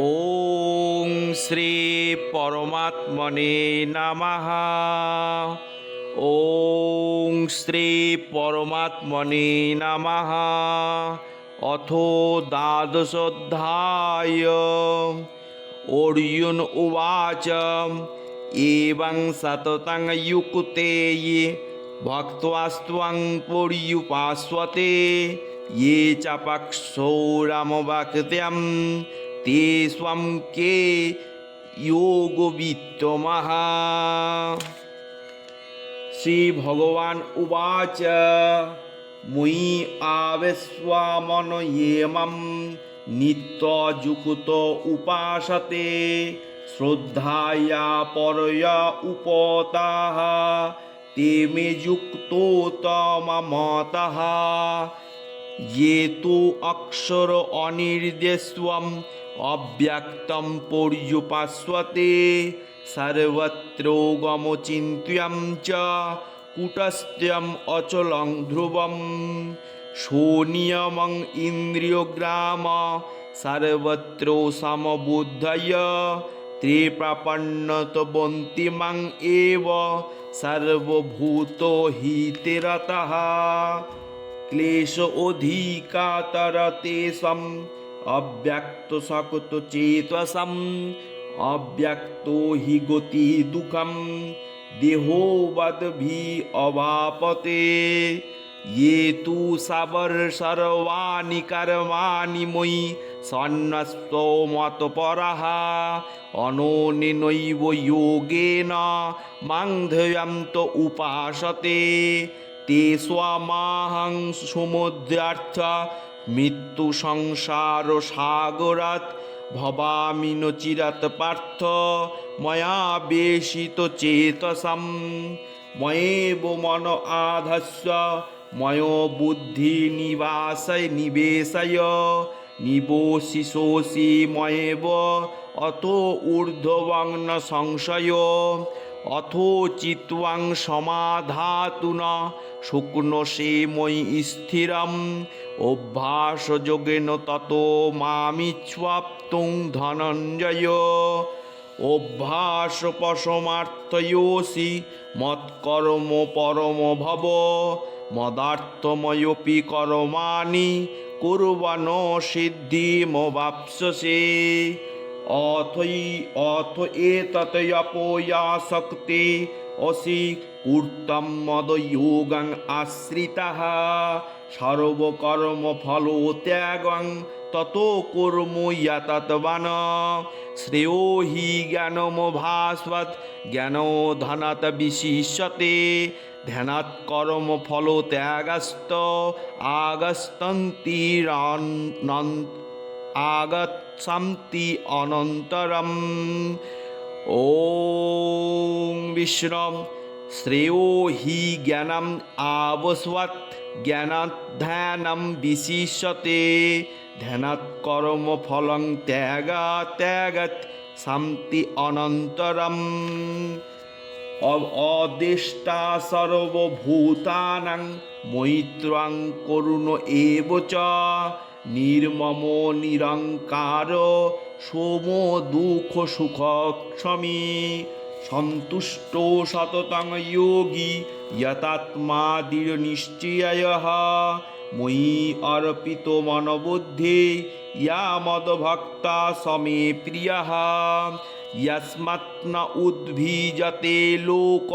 ॐ श्री परमात्मने नमः ॐ श्री परमात्मने नमः अथो द्वादशोऽध्याय अर्जुन उवाच एवं सततं युक्ते ये भक्त्वास्त्वं पर्युपास्वते ये च पक्षोरमवक्त्यं ते स्वं के योगवित्तमः শ্রীভগবান উবাচ মুই আবেশ্বামন ইয়েমম নিত্যযুক্ত উপাসতে শ্রদ্ধায়া পরয়া উপতাহ তে মে যুক্ত তমতঃ ये तु अक्षर अनिर्देश्वम् অব্যক্তম পর্যুপাস্বতে সর্বত্র গমচিন্ত্যম চ কুটস্থ্যম অচলং ধ্রুবম সোনিয়মং ইন্দ্রিয়গ্রাম সর্বত্র সমবুদ্ধয় ত্রিপ্রাপন্নতবন্তিমং এব সর্বভূত হিতিরতः ক্লেশ অধিকাতরতে অব্যক্ত সকত চেতসম অব্যক্ত হি গতি দুঃখম দেহোবদ্ভি অবাপতে ये तु सवर् सर्वाणि कर्माणि मयि सन्नस्तो मतपरः अनोनिनैव योगेन मां ध्ययन्त उपासते ते स्वमाहं সমুদ্রার্থ মৃত্যু সংসার সাগরাত ভবামি ন চিরাত পার্থ ময়া বেশিত চেতসম। ময়েব মন আধস্য, ময় বুদ্ধি নিবাসয় নিবেশয়। নিবোশিষোষি ময়েব, অত ঊর্ধ্ববং ন সংশয়। অথো চিত্বাং সমাধাতু ন শুক্নসে মই স্থিরম, অভ্যাসযোগেন তত মামিচ্ছাপ্তুং ধনঞ্জয় অভ্যাস পশমার্থয়োসি মৎকর্ম পরম ভব, মদার্থময়োপি কর্মাণি কুর্বন সিদ্ধিমবাপ্সসে অথই অথ এততয়পয়া শক্তি অসি কূর্তম মদয়োগং আশ্রিতাः। সর্বকর্ম ফল ত্যাগং তত কর্ম ইয়াতৎবান শ্রেয়ো হি জ্ঞানমভাস্বৎ জ্ঞান ধনাত বিশিষ্যতে ধ্যানাৎ কর্ম ফল ত্যাগস্ত আগস্তন্তিরন আগচ্ছন্তি অনন্তরম ॐ विष्णु श्रेयो हि ज्ञानम् आवस्वत् ज्ञानाध्यानं विशिष्यते ध्यानात् कर्मफलं त्यागा त्यागत् शान्ति अनन्तरम् অদেষ্টা সর্বভূতানাং মৈত্রাং করুণ এব চ নির্মম, নিরঙ্কার, সোম, দুঃখ, সুখ সুখক্ষমী সন্তুষ্ট, সততং যোগী, যতাত্মা, দৃঢ় নিশ্চয় ময়ী অর্পিত মনবুদ্ধি, ইয়া মদভক্তা সমে প্রিয়া। ইয়াস্মাৎ না উদ্ভিজতে লোক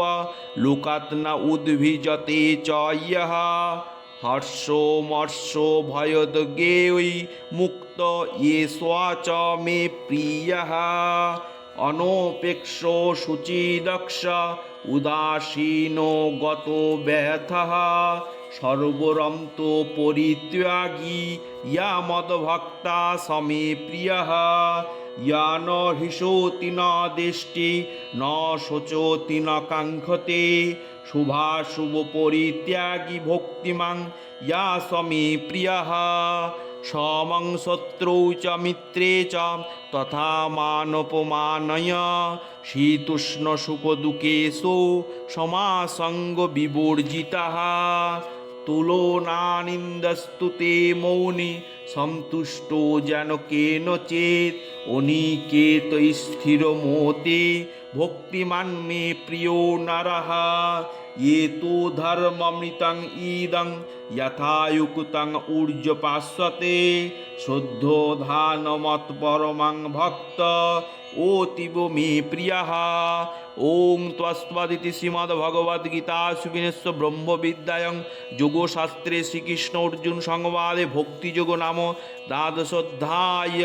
লোকাৎ না উদ্ভিজতে চ হর্ষ মর্ষ ভয়দ গেয়ী মুক্ত ইয়ে স্বাচ মে প্রিয়। অনপেক্ষ শুচিদক্ষ উদাসীন গত ব্যথ। সর্বরন্ত পরিত্যাগী ইয়া মদভক্তা সমে প্রিয়া। ইয়া ন হিসতি ন দৃষ্টি, ন শোচতি না কাঙ্ক্ষতে। শুভাশুভ পরিত্যাগী ভক্তিমাং ইয়া স্বমী প্রিয়া। সমং শত্রৌ চ মিত্রে চ তথা মানপমানয়। শীতুষ্ণ সুখ সুখদুকেশো সমাসঙ্গ বিবর্জিতা। তুলোনানিন্দস্তু তে মৌনি সন্তুষ্ট যেন কেন চেত অনিকেত স্থির মতে ভক্তিমান মে প্রিয় নারহা ये तु धर्ममृतं इदं यथायुक्तं ऊर्जपास्वते शुद्धोधानमत्परमं भक्त ओतिव मे प्रियः ॐ त्वस्त्वदिति श्रीमद्भगवद्गीतासु विनस्य ब्रह्मविद्यायां যোগশাস্ত্রে শ্রীকৃষ্ণ অর্জুন সংবাদে ভক্তিযোগ নাম দ্বাদশোধ্যায়